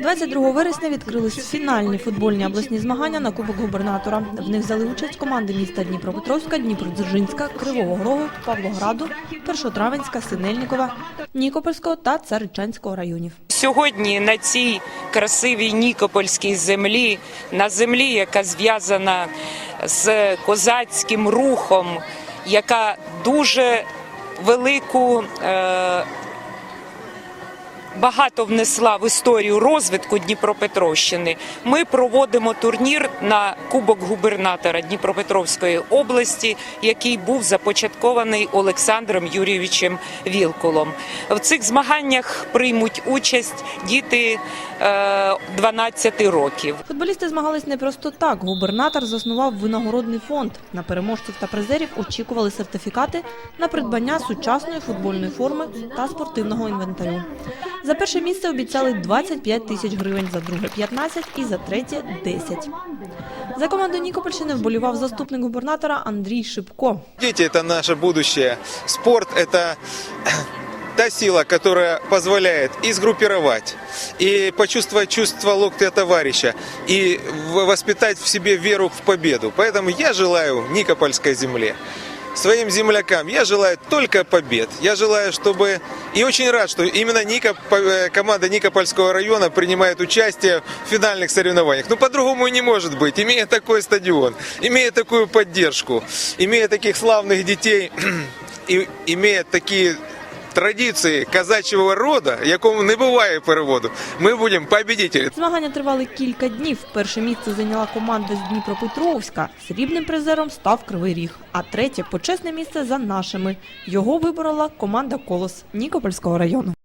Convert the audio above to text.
22 вересня відкрились фінальні футбольні обласні змагання на Кубок губернатора. В них взяли участь команди міста Дніпропетровська, Дніпродзержинська, Кривого Рогу, Павлограду, Першотравенська, Синельникова, Нікопольського та Царичанського районів. Сьогодні на цій красивій Нікопольській землі, на землі, яка зв'язана з козацьким рухом, яка дуже велику. Е- Багато внесла в історію розвитку Дніпропетровщини. Ми проводимо турнір на Кубок губернатора Дніпропетровської області, який був започаткований Олександром Юрійовичем Вілкулом. В цих змаганнях приймуть участь діти е, 12 років. Футболісти змагались не просто так. Губернатор заснував винагородний фонд. На переможців та призерів очікували сертифікати на придбання сучасної футбольної форми та спортивного інвентарю. За перше місце обіцяли 25 тисяч гривень, за друге 15 і за третє 10. За команду Нікопольщини вболівав заступник губернатора Андрій Шипко. Дети – это наше будущее. Спорт – это та сила, которая позволяет и сгруппировать, и почувствовать чувство локтя товарища, и в- воспитать в себе веру в победу. Поэтому я желаю Никопольской земле, своим землякам, я желаю только побед. Я желаю, чтобы... И очень рад, что именно Никоп... э, команда Никопольского района принимает участие в финальных соревнованиях. Ну, по-другому и не может быть. Имея такой стадион, имея такую поддержку, имея таких славных детей и имея такие традиції казачого рода, якому не буває переводу, ми будемо побідітелі. Змагання тривали кілька днів. Перше місце зайняла команда з Дніпропетровська. Срібним призером став Кривий Ріг. А третє почесне місце за нашими. Його виборола команда Колос Нікопольського району.